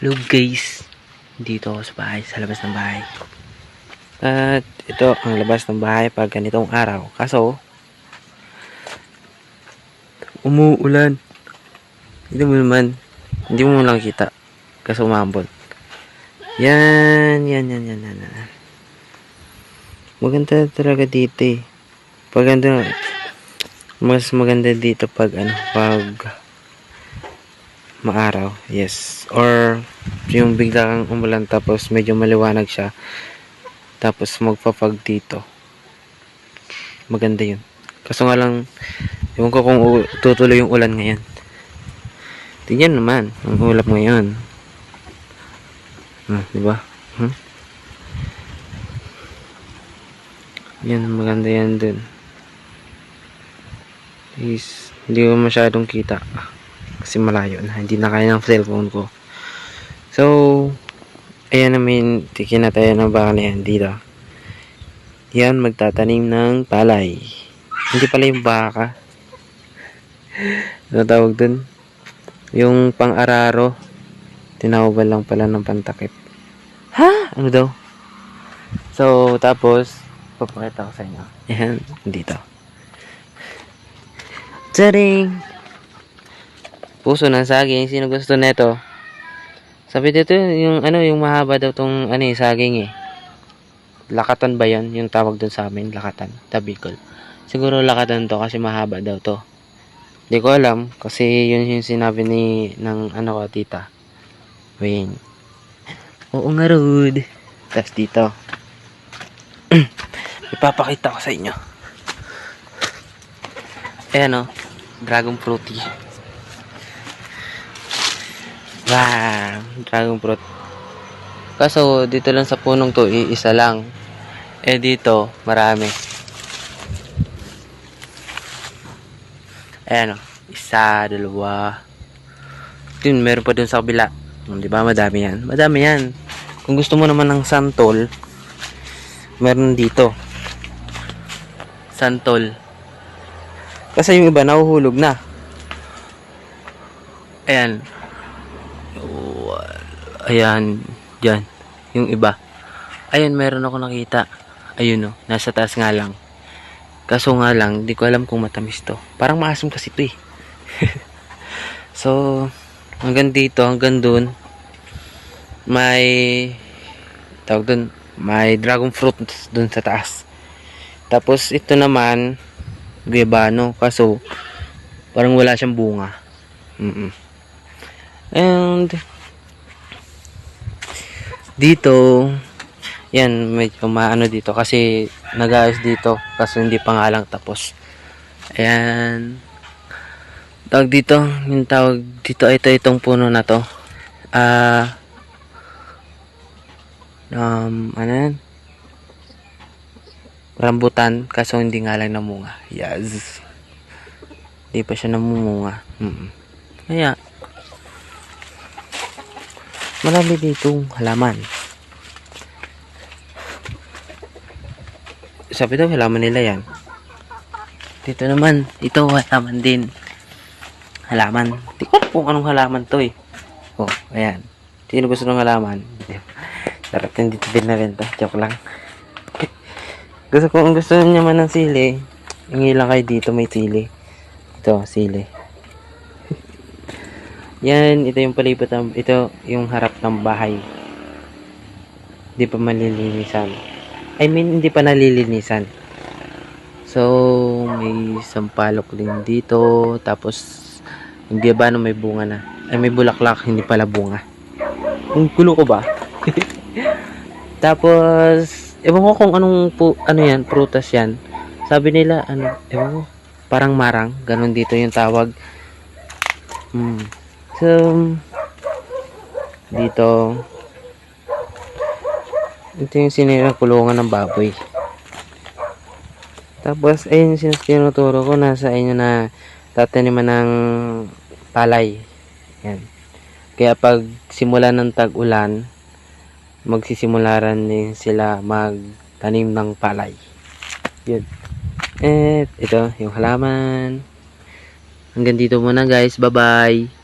Hello guys, dito ako sa bahay, sa labas ng bahay. At ito ang labas ng bahay pag ganitong araw. Kaso, umuulan. Hindi mo naman, hindi mo lang kita. Kaso umambon. Yan, yan, yan, yan, yan. yan. Maganda talaga dito eh. Pag mas maganda dito pag ano, pag maaraw. Yes. Or yung bigla umulan tapos medyo maliwanag siya. Tapos magpapag dito. Maganda yun. Kaso nga lang, ewan ko kung tutuloy yung ulan ngayon. Tingnan naman, ang ulap ngayon. Ah, di ba? Hmm? Yan, maganda yan dun. Is, hindi ko masyadong kita. Kasi malayo na. Hindi na kaya ng cellphone ko. So, ayan namin, tikin na tayo ng baka na yan dito. Yan, magtatanim ng palay. Hindi pala yung baka. ano tawag dun? Yung pang-araro. Tinawag lang pala ng pantakip. Ha? Ano daw? So, tapos, papakita ko sa inyo. Yan, dito. Tading! Puso ng saging. Sino gusto nito? Sabi dito, yung ano, yung mahaba daw tong ano, eh, saging eh. Lakatan ba yan? Yung tawag dun sa amin, lakatan. Tabicol. Siguro lakatan to kasi mahaba daw to. Hindi ko alam kasi yun yung sinabi ni ng ano ko tita. Wayne. Oo nga Rod. Tapos dito. Ipapakita ko sa inyo. Ayan o. Dragon fruity. Wow. Dragon fruit. Kaso dito lang sa punong to, iisa lang. Eh dito, marami. Ayan o. Isa, dalawa. Yun, meron pa dun sa kabila. Hmm, Di ba? Madami yan. Madami yan. Kung gusto mo naman ng santol, meron dito. Santol. Kasi yung iba nahuhulog na. Ayan. Ayan. Diyan. Yung iba. Ayun, meron ako nakita. Ayun o. Nasa taas nga lang. Kaso nga lang, di ko alam kung matamis to. Parang maasim kasi to eh. so, hanggang dito, hanggang dun, may, tawag dun, may dragon fruit dun sa taas. Tapos, ito naman, guebano, kaso, parang wala siyang bunga. Mm And, dito, yan, medyo maano dito kasi nag-ayos dito kasi hindi pa nga lang tapos. Ayan. Tawag dito, yung tawag dito, ito itong puno na to. Ah, um, ano yan? Rambutan, kaso hindi nga lang namunga. Yes. Hindi pa siya namumunga. Mm Kaya, marami ditong halaman. Sabi daw, halaman nila yan. Dito naman, ito halaman din. Halaman. Di ko kung anong halaman to eh. Oh, ayan. Sino gusto ng halaman? Sarap din dito din na rin to. Joke lang. gusto kung gusto niya man ng sili, hingi lang kayo dito may sili. Ito, sili. Yan, ito yung palibot ng, ito yung harap ng bahay. Hindi pa malilinisan. I mean, hindi pa nalilinisan. So, may sampalok din dito. Tapos, yung biyabano may bunga na. Ay, may bulaklak, hindi pala bunga. Ang gulo ko ba? Tapos, ewan ko kung anong, pu, ano yan, prutas yan. Sabi nila, ano, ewan ko, parang marang. Ganon dito yung tawag. Hmm. So, dito, ito yung sinirang kulungan ng baboy. Tapos, ayun yung sinuturo ko, nasa inyo na tataniman ng palay. Yan. Kaya pag simula ng tag-ulan, magsisimula rin din sila magtanim ng palay. Yun. Eh, ito, yung halaman. Hanggang dito muna guys. Bye-bye.